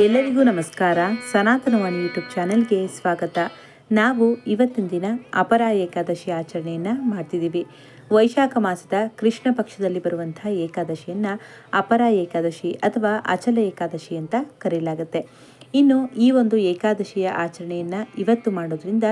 ಎಲ್ಲರಿಗೂ ನಮಸ್ಕಾರ. ಸನಾತನವಾಣಿ ಯೂಟ್ಯೂಬ್ ಚಾನೆಲ್ಗೆ ಸ್ವಾಗತ. ನಾವು ಇವತ್ತಿನ ದಿನ ಅಪರ ಏಕಾದಶಿ ಆಚರಣೆಯನ್ನು ಮಾಡ್ತಿದ್ದೀವಿ. ವೈಶಾಖ ಮಾಸದ ಕೃಷ್ಣ ಪಕ್ಷದಲ್ಲಿ ಬರುವಂತಹ ಏಕಾದಶಿಯನ್ನು ಅಪರ ಏಕಾದಶಿ ಅಥವಾ ಅಚಲ ಏಕಾದಶಿ ಅಂತ ಕರೆಯಲಾಗುತ್ತೆ ಇನ್ನು ಈ ಒಂದು ಏಕಾದಶಿಯ ಆಚರಣೆಯನ್ನು ಇವತ್ತು ಮಾಡೋದ್ರಿಂದ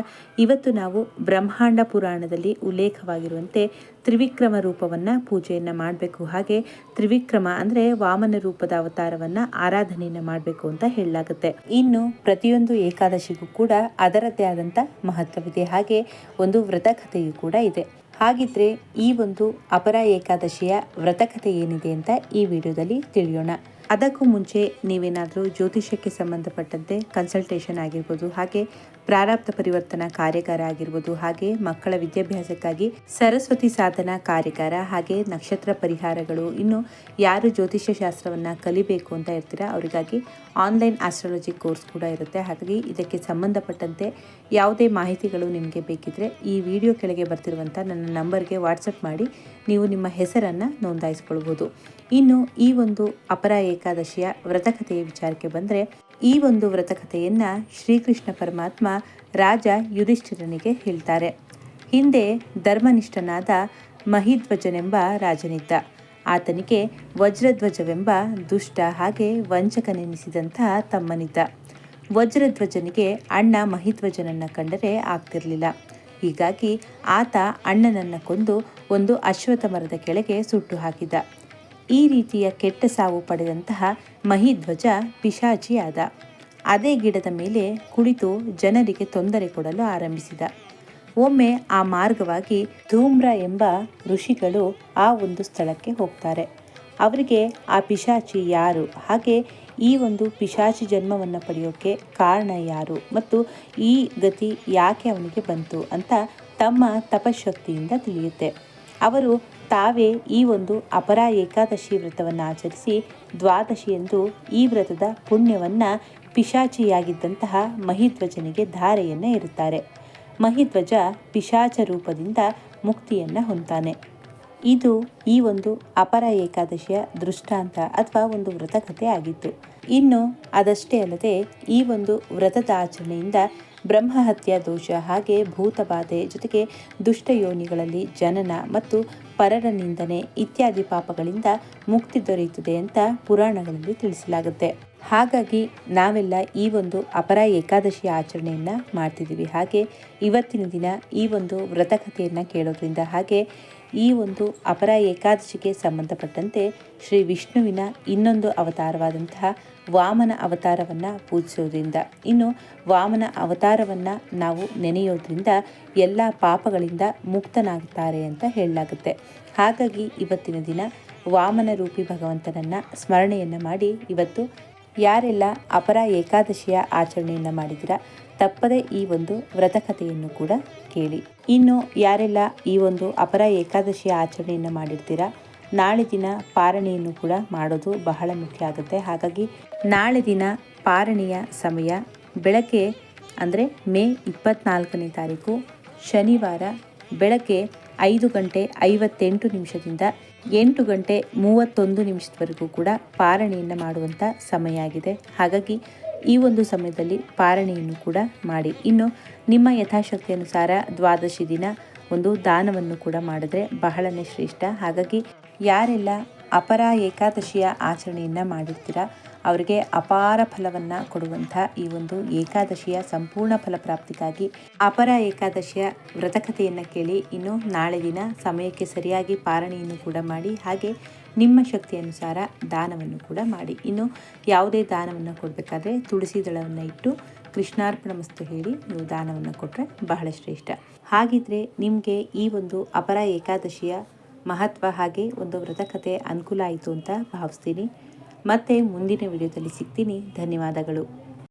ಇವತ್ತು ನಾವು ಬ್ರಹ್ಮಾಂಡ ಪುರಾಣದಲ್ಲಿ ಉಲ್ಲೇಖವಾಗಿರುವಂತೆ ತ್ರಿವಿಕ್ರಮ ರೂಪವನ್ನು ಪೂಜೆಯನ್ನು ಮಾಡಬೇಕು. ಹಾಗೆ ತ್ರಿವಿಕ್ರಮ ಅಂದರೆ ವಾಮನ ರೂಪದ ಅವತಾರವನ್ನು ಆರಾಧನೆಯನ್ನು ಮಾಡಬೇಕು ಅಂತ ಹೇಳಲಾಗುತ್ತೆ. ಇನ್ನು ಪ್ರತಿಯೊಂದು ಏಕಾದಶಿಗೂ ಕೂಡ ಅದರದ್ದೇ ಆದಂಥ ಮಹತ್ವವಿದೆ. ಹಾಗೆ ಒಂದು ವ್ರತಕಥೆಯೂ ಕೂಡ ಇದೆ. ಹಾಗಿದ್ರೆ ಈ ಒಂದು ಅಪರ ಏಕಾದಶಿಯ ವ್ರತಕಥೆ ಏನಿದೆ ಅಂತ ಈ ವಿಡಿಯೋದಲ್ಲಿ ತಿಳಿಯೋಣ. ಅದಕ್ಕೂ ಮುಂಚೆ ನೀವೇನಾದರೂ ಜ್ಯೋತಿಷ್ಯಕ್ಕೆ ಸಂಬಂಧಪಟ್ಟಂತೆ ಕನ್ಸಲ್ಟೇಷನ್ ಆಗಿರ್ಬೋದು, ಹಾಗೆ ಪ್ರಾರಬ್ಧ ಪರಿವರ್ತನಾ ಕಾರ್ಯಕಾರ ಆಗಿರ್ಬೋದು, ಹಾಗೆ ಮಕ್ಕಳ ವಿದ್ಯಾಭ್ಯಾಸಕ್ಕಾಗಿ ಸರಸ್ವತಿ ಸಾಧನಾ ಕಾರ್ಯಕಾರ ಹಾಗೆ ನಕ್ಷತ್ರ ಪರಿಹಾರಗಳು, ಇನ್ನು ಯಾರು ಜ್ಯೋತಿಷ್ಯ ಶಾಸ್ತ್ರವನ್ನು ಕಲಿಬೇಕು ಅಂತ ಇರ್ತೀರಾ, ಅವರಿಗಾಗಿ ಆನ್ಲೈನ್ ಆಸ್ಟ್ರಾಲಜಿ ಕೋರ್ಸ್ ಕೂಡ ಇರುತ್ತೆ. ಹಾಗಾಗಿ ಇದಕ್ಕೆ ಸಂಬಂಧಪಟ್ಟಂತೆ ಯಾವುದೇ ಮಾಹಿತಿಗಳು ನಿಮಗೆ ಬೇಕಿದ್ದರೆ ಈ ವಿಡಿಯೋ ಕೆಳಗೆ ಬರ್ತಿರುವಂಥ ನನ್ನ ನಂಬರ್ಗೆ ವಾಟ್ಸಪ್ ಮಾಡಿ, ನೀವು ನಿಮ್ಮ ಹೆಸರನ್ನು ನೋಂದಾಯಿಸ್ಕೊಳ್ಬೋದು. ಇನ್ನು ಈ ಒಂದು ಅಪರ ಏಕಾದಶಿಯ ವ್ರತಕಥೆಯ ವಿಚಾರಕ್ಕೆ ಬಂದರೆ, ಈ ಒಂದು ವ್ರತಕಥೆಯನ್ನು ಶ್ರೀಕೃಷ್ಣ ಪರಮಾತ್ಮ ರಾಜ ಯುಧಿಷ್ಠಿರನಿಗೆ ಹೇಳ್ತಾರೆ. ಹಿಂದೆ ಧರ್ಮನಿಷ್ಠನಾದ ಮಹಿಧ್ವಜನೆಂಬ ರಾಜನಿದ್ದ. ಆತನಿಗೆ ವಜ್ರಧ್ವಜವೆಂಬ ದುಷ್ಟ ಹಾಗೆ ವಂಚಕನೆನಿಸಿದಂತಹ ತಮ್ಮನಿದ್ದ. ವಜ್ರಧ್ವಜನಿಗೆ ಅಣ್ಣ ಮಹಿಧ್ವಜನನ್ನು ಕಂಡರೆ ಆಗ್ತಿರಲಿಲ್ಲ. ಹೀಗಾಗಿ ಆತ ಅಣ್ಣನನ್ನು ಕೊಂದು ಒಂದು ಅಶ್ವಥ ಮರದ ಕೆಳಗೆ ಸುಟ್ಟು ಹಾಕಿದ ಈ ರೀತಿಯ ಕೆಟ್ಟ ಸಾವು ಪಡೆದಂತಹ ಮಹಿಧ್ವಜ ಪಿಶಾಚಿಯಾದ. ಅದೇ ಗಿಡದ ಮೇಲೆ ಕುಳಿತು ಜನರಿಗೆ ತೊಂದರೆ ಕೊಡಲು ಆರಂಭಿಸಿದ. ಒಮ್ಮೆ ಆ ಮಾರ್ಗವಾಗಿ ಧೂಮ್ರ ಎಂಬ ಋಷಿಗಳು ಆ ಒಂದು ಸ್ಥಳಕ್ಕೆ ಹೋಗ್ತಾರೆ. ಅವರಿಗೆ ಆ ಪಿಶಾಚಿ ಯಾರು? ಹಾಗೆ ಈ ಒಂದು ಪಿಶಾಚಿ ಜನ್ಮವನ್ನು ಪಡೆಯೋಕ್ಕೆ ಕಾರಣ ಯಾರು? ಮತ್ತು ಈ ಗತಿ ಯಾಕೆ ಅವನಿಗೆ ಬಂತು ಅಂತ ತಮ್ಮ ತಪಶಕ್ತಿಯಿಂದ ತಿಳಿಯುತ್ತೆ. ಅವರು ತಾವೇ ಈ ಒಂದು ಅಪರ ಏಕಾದಶಿ ವ್ರತವನ್ನು ಆಚರಿಸಿ ದ್ವಾದಶಿಯಂದು ಈ ವ್ರತದ ಪುಣ್ಯವನ್ನು ಪಿಶಾಚಿಯಾಗಿದ್ದಂತಹ ಮಹಿಧ್ವಜನಿಗೆ ಧಾರೆಯನ್ನು ಇರುತ್ತಾರೆ ಮಹಿಧ್ವಜ ಪಿಶಾಚ ರೂಪದಿಂದ ಮುಕ್ತಿಯನ್ನು ಹೊಂತಾನೆ ಇದು ಈ ಒಂದು ಅಪರ ಏಕಾದಶಿಯ ದೃಷ್ಟಾಂತ ಅಥವಾ ಒಂದು ವ್ರತಕಥೆ ಆಗಿತ್ತು. ಇನ್ನು ಅದಷ್ಟೇ ಅಲ್ಲದೆ ಈ ಒಂದು ವ್ರತದ ಆಚರಣೆಯಿಂದ ಬ್ರಹ್ಮಹತ್ಯ ದೋಷ ಹಾಗೆ ಭೂತಬಾಧೆ ಜೊತೆಗೆ ದುಷ್ಟಯೋನಿಗಳಲ್ಲಿ ಜನನ ಮತ್ತು ಪರರ ನಿಂದನೆ ಇತ್ಯಾದಿ ಪಾಪಗಳಿಂದ ಮುಕ್ತಿ ದೊರೆಯುತ್ತದೆ ಅಂತ ಪುರಾಣಗಳಲ್ಲಿ ತಿಳಿಸಲಾಗುತ್ತೆ. ಹಾಗಾಗಿ ನಾವೆಲ್ಲ ಈ ಒಂದು ಅಪರ ಏಕಾದಶಿ ಆಚರಣೆಯನ್ನು ಮಾಡ್ತಿದ್ದೀವಿ. ಹಾಗೆ ಇವತ್ತಿನ ದಿನ ಈ ಒಂದು ವ್ರತಕಥೆಯನ್ನು ಕೇಳೋದ್ರಿಂದ ಹಾಗೆ ಈ ಒಂದು ಅಪರ ಏಕಾದಶಿಗೆ ಸಂಬಂಧಪಟ್ಟಂತೆ ಶ್ರೀ ವಿಷ್ಣುವಿನ ಇನ್ನೊಂದು ಅವತಾರವಾದಂತಹ ವಾಮನ ಅವತಾರವನ್ನು ಪೂಜಿಸೋದ್ರಿಂದ ಇನ್ನು ವಾಮನ ಅವತಾರವನ್ನು ನಾವು ನೆನೆಯೋದ್ರಿಂದ ಎಲ್ಲ ಪಾಪಗಳಿಂದ ಮುಕ್ತನಾಗುತ್ತಾರೆ ಅಂತ ಹೇಳಲಾಗುತ್ತೆ. ಹಾಗಾಗಿ ಇವತ್ತಿನ ದಿನ ವಾಮನ ರೂಪಿ ಭಗವಂತನನ್ನು ಸ್ಮರಣೆಯನ್ನು ಮಾಡಿ ಇವತ್ತು ಯಾರೆಲ್ಲ ಅಪರ ಏಕಾದಶಿಯ ಆಚರಣೆಯನ್ನು ಮಾಡಿದಿರ, ತಪ್ಪದೆ ಈ ಒಂದು ವ್ರತಕಥೆಯನ್ನು ಕೂಡ ಕೇಳಿ. ಇನ್ನು ಯಾರೆಲ್ಲ ಈ ಒಂದು ಅಪರ ಏಕಾದಶಿಯ ಆಚರಣೆಯನ್ನು ಮಾಡಿರ್ತೀರಾ, ನಾಳೆ ದಿನ ಪಾರಣೆಯನ್ನು ಕೂಡ ಮಾಡೋದು ಬಹಳ ಮುಖ್ಯ ಆಗುತ್ತೆ. ಹಾಗಾಗಿ ನಾಳೆ ದಿನ ಪಾರಣೆಯ ಸಮಯ ಬೆಳಗ್ಗೆ ಅಂದರೆ ಮೇ ಇಪ್ಪತ್ನಾಲ್ಕನೇ ತಾರೀಕು, ಶನಿವಾರ ಬೆಳಗ್ಗೆ ಐದು ಗಂಟೆ ಐವತ್ತೆಂಟು ನಿಮಿಷದಿಂದ ಎಂಟು ಗಂಟೆ ಮೂವತ್ತೊಂದು ನಿಮಿಷದವರೆಗೂ ಕೂಡ ಪಾರಣೆಯನ್ನು ಮಾಡುವಂಥ ಸಮಯ ಆಗಿದೆ. ಹಾಗಾಗಿ ಈ ಒಂದು ಸಮಯದಲ್ಲಿ ಪಾರಣೆಯನ್ನು ಕೂಡ ಮಾಡಿ. ಇನ್ನು ನಿಮ್ಮ ಯಥಾಶಕ್ತಿ ಅನುಸಾರ ದ್ವಾದಶಿ ದಿನ ಒಂದು ದಾನವನ್ನು ಕೂಡ ಮಾಡಿದ್ರೆ ಬಹಳನೇ ಶ್ರೇಷ್ಠ. ಹಾಗಾಗಿ ಯಾರೆಲ್ಲ ಅಪರ ಏಕಾದಶಿಯ ಆಚರಣೆಯನ್ನು ಮಾಡಿರ್ತೀರಾ? ಅವರಿಗೆ ಅಪಾರ ಫಲವನ್ನು ಕೊಡುವಂಥ ಈ ಒಂದು ಏಕಾದಶಿಯ ಸಂಪೂರ್ಣ ಫಲಪ್ರಾಪ್ತಿಗಾಗಿ ಅಪರ ಏಕಾದಶಿಯ ವ್ರತಕಥೆಯನ್ನು ಕೇಳಿ ಇನ್ನು ನಾಳೆ ದಿನ ಸಮಯಕ್ಕೆ ಸರಿಯಾಗಿ ಪಾರಣೆಯನ್ನು ಕೂಡ ಮಾಡಿ ಹಾಗೆ ನಿಮ್ಮ ಶಕ್ತಿ ಅನುಸಾರ ದಾನವನ್ನು ಕೂಡ ಮಾಡಿ. ಇನ್ನು ಯಾವುದೇ ದಾನವನ್ನು ಕೊಡಬೇಕಾದ್ರೆ ತುಳಸಿ ದಳವನ್ನು ಇಟ್ಟು ಕೃಷ್ಣಾರ್ಪಣ ಮಸ್ತು ಹೇಳಿ ನೀವು ದಾನವನ್ನು ಕೊಟ್ಟರೆ ಬಹಳ ಶ್ರೇಷ್ಠ. ಹಾಗಿದ್ರೆ ನಿಮಗೆ ಈ ಒಂದು ಅಪರ ಏಕಾದಶಿಯ ಮಹತ್ವ ಹಾಗೆ ಒಂದು ವ್ರತಕತೆ ಅನುಕೂಲ ಆಯಿತು ಅಂತ ಭಾವಿಸ್ತೀನಿ. ಮತ್ತೆ ಮುಂದಿನ ವಿಡಿಯೋದಲ್ಲಿ ಸಿಗ್ತೀನಿ. ಧನ್ಯವಾದಗಳು.